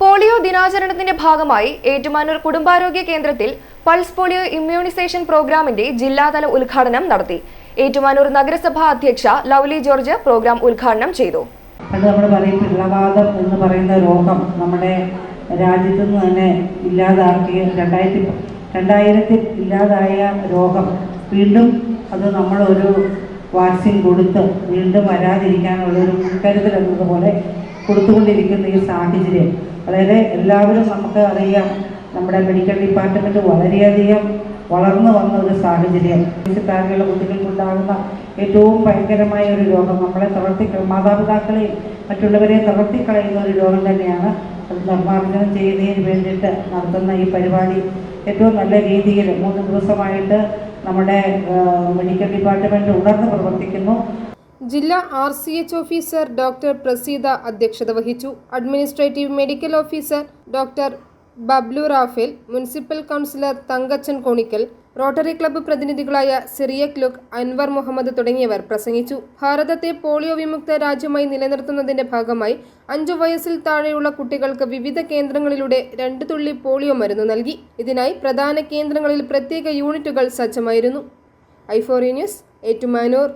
Polio ദിനാചരണത്തിന്റെ ഭാഗമായി ഏറ്റുമാനൂർ കുടുംബാരോഗ്യ കേന്ദ്രത്തിൽ പൾസ് പോളിയോ ഇമ്മ്യൂണിസേഷൻ പ്രോഗ്രാമിന്റെ ജില്ലാതല ഉദ്ഘാടനം നടത്തി. ഏറ്റുമാനൂർ നഗരസഭാ അധ്യക്ഷ ലൗലി ജോർജ് പ്രോഗ്രാം ഉദ്ഘാടനം ചെയ്തു. അത് നമ്മൾ പറയും പിള്ളവാദം എന്ന് പറയുന്ന രോഗം നമ്മുടെ രാജ്യത്തു നിന്ന് തന്നെ ഇല്ലാതാക്കിയ രണ്ടായിരത്തി രണ്ടായിരത്തിൽ ഇല്ലാതായ രോഗം വീണ്ടും അത് നമ്മളൊരു വാക്സിൻ കൊടുത്ത് വീണ്ടും വരാതിരിക്കാനുള്ള ഒരു മുൻകരുതൽ എന്നതുപോലെ കൊടുത്തുകൊണ്ടിരിക്കുന്ന ഈ സാഹചര്യം. വളരെ എല്ലാവരും നമുക്ക് അറിയാം നമ്മുടെ മെഡിക്കൽ ഡിപ്പാർട്ട്മെന്റ് വളരെയധികം വളർന്നു വന്ന ഒരു സാഹചര്യം. താഴെയുള്ള കുട്ടികൾക്കുണ്ടാകുന്ന ഏറ്റവും ഭയങ്കരമായ ഒരു രോഗം നമ്മളെ തളർത്തി മാതാപിതാക്കളെയും മറ്റുള്ളവരെ തളർത്തിക്കളയുന്ന ഒരു രോഗം തന്നെയാണ് അത് നിർമ്മാർജനം ചെയ്യുന്നതിന് വേണ്ടിയിട്ട് നടത്തുന്ന ഈ പരിപാടി. ഏറ്റവും നല്ല രീതിയിൽ മൂന്ന് ദിവസമായിട്ട് നമ്മുടെ മെഡിക്കൽ ഡിപ്പാർട്ട്മെന്റ് ഉണർന്ന് പ്രവർത്തിക്കുന്നു. ജില്ലാ R C H officer doctor Praseetha അധ്യക്ഷത വഹിച്ചു. Administrative medical officer doctor Bablu Raphael municipal councillor Thankachan Konikkal rotary club പ്രതിനിധികളായ Cyriac look Anwar Muhammad തുടങ്ങിയവർ പ്രസംഗിച്ചു. ഭാരതത്തെ പോളിയോ വിമുക്ത രാജ്യമായി നിലനിർത്തുന്നതിന്റെ ഭാഗമായി അഞ്ചു വയസ്സിൽ താഴെയുള്ള കുട്ടികൾക്ക് വിവിധ കേന്ദ്രങ്ങളിലൂടെ രണ്ട് തുള്ളി പോളിയോ മരുന്ന് നൽകി. ഇതിനായി പ്രധാന കേന്ദ്രങ്ങളിൽ പ്രത്യേക യൂണിറ്റുകൾ സജ്ജമായിരുന്നു. ഐഫോറി ന്യൂസ് ഏറ്റുമാനൂർ.